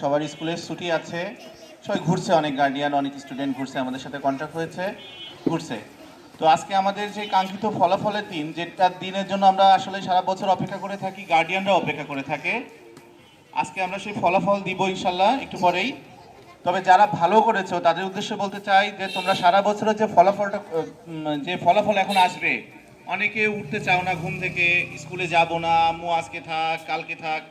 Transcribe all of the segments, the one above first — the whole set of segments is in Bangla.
সবার স্কুলের ছুটি আছে। সবাই ঘুরছে, অনেক গার্ডিয়ান অনেক স্টুডেন্ট ঘুরছে, আমাদের সাথে কন্ট্যাক্ট হয়েছে, ঘুরছে। তো আজকে আমাদের যে কাঙ্ক্ষিত ফলাফলের দিন যেটার দিনের জন্য আমরা আসলে সারা বছর অপেক্ষা করে থাকি গার্ডিয়ানরা অপেক্ষা করে থাকে। আজকে আমরা সেই ফলাফল দিব ইনশাল্লাহ একটু পরেই। তবে যারা ভালো করেছ, তাদের উদ্দেশ্যে বলতে চাই যে তোমরা সারা বছরের যে ফলাফলটা যে ফলাফল এখন আসবে, অনেকে উঠতে চাও না ঘুম থেকে, স্কুলে যাব না আম্মু আজকে থাক, কালকে থাক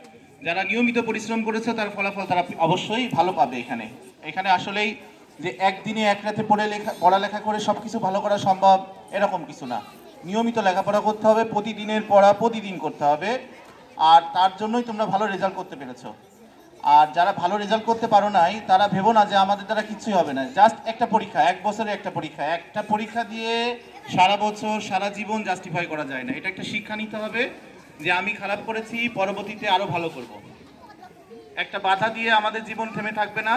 যারা নিয়মিত পরিশ্রম করেছে, তার ফলাফল তারা অবশ্যই ভালো পাবে এখানে। এখানে আসলেই যে একদিনে এক রাতে পড়ে লেখা, পড়ালেখা করে সব কিছু ভালো করা সম্ভব, এরকম কিছু না। নিয়মিত লেখাপড়া করতে হবে, প্রতিদিনের পড়া প্রতিদিন করতে হবে, আর তার জন্যই তোমরা ভালো রেজাল্ট করতে পেরেছ। আর যারা ভালো রেজাল্ট করতে পারো নাই, তারা ভেবো না যে আমাদের দ্বারা কিছুই হবে না। জাস্ট একটা পরীক্ষা, এক বছরে একটা পরীক্ষা। একটা পরীক্ষা দিয়ে সারা বছর, সারা জীবন জাস্টিফাই করা যায় না। এটা একটা শিক্ষা নিতে হবে। যে আমি খারাপ করেছি, পরবর্তীতে আরও ভালো করব। একটা বাধা দিয়ে আমাদের জীবন থেমে থাকবে না।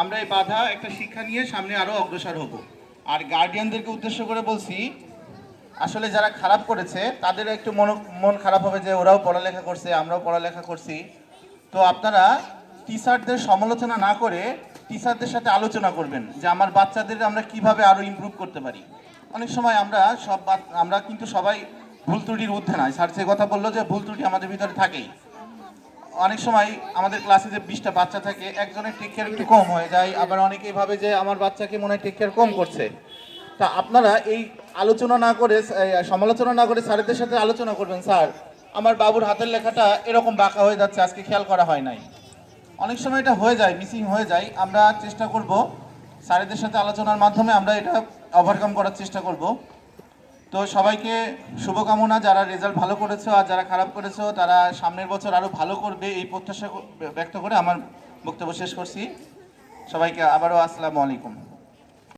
আমরা এই বাধা, একটা শিক্ষা নিয়ে সামনে আরও অগ্রসর হব। আর গার্ডিয়ানদেরকে উদ্দেশ্য করে বলছি, আসলে যারা খারাপ করেছে, তাদের একটু মন মন খারাপ হবে যে ওরাও পড়ালেখা করছে, আমরাও পড়ালেখা করছি। তো আপনারা টিচারদের সমালোচনা না করে টিচারদের সাথে আলোচনা করবেন যে আমার বাচ্চাদের আমরা কীভাবে আরও ইমপ্রুভ করতে পারি। অনেক সময় আমরা সব আমরা কিন্তু সবাই ভুল ত্রুটির ঊর্ধ্বে নয় স্যার সে কথা বলল যে ভুল ত্রুটি আমাদের ভিতরে থাকেই। অনেক সময় আমাদের ক্লাসে যে বিশটা বাচ্চা থাকে, একজনের টেক কেয়ার একটু কম হয়ে যায়, আবার অনেকেই ভাবে যে আমার বাচ্চাকে মনে হয় টেক কেয়ার কম করছে। তা আপনারা এই আলোচনা না করে সমালোচনা না করে স্যারেদের সাথে আলোচনা করবেন, স্যার। আমার বাবুর হাতের লেখাটা এরকম বাঁকা হয়ে যাচ্ছে, আজকে খেয়াল করা হয় নাই। অনেক সময় এটা হয়ে যায় মিসিং হয়ে যায়। আমরা চেষ্টা করব স্যারেদের সাথে আলোচনার মাধ্যমে আমরা এটা ওভারকাম করার চেষ্টা করব। তো সবাইকে শুভকামনা, যারা রেজাল্ট ভালো করেছ আর যারা খারাপ করেছ, তারা সামনের বছর আরও ভালো করবে এই প্রত্যাশা ব্যক্ত করে আমার বক্তব্য শেষ করছি। সবাইকে আবারও আসসালামু আলাইকুম।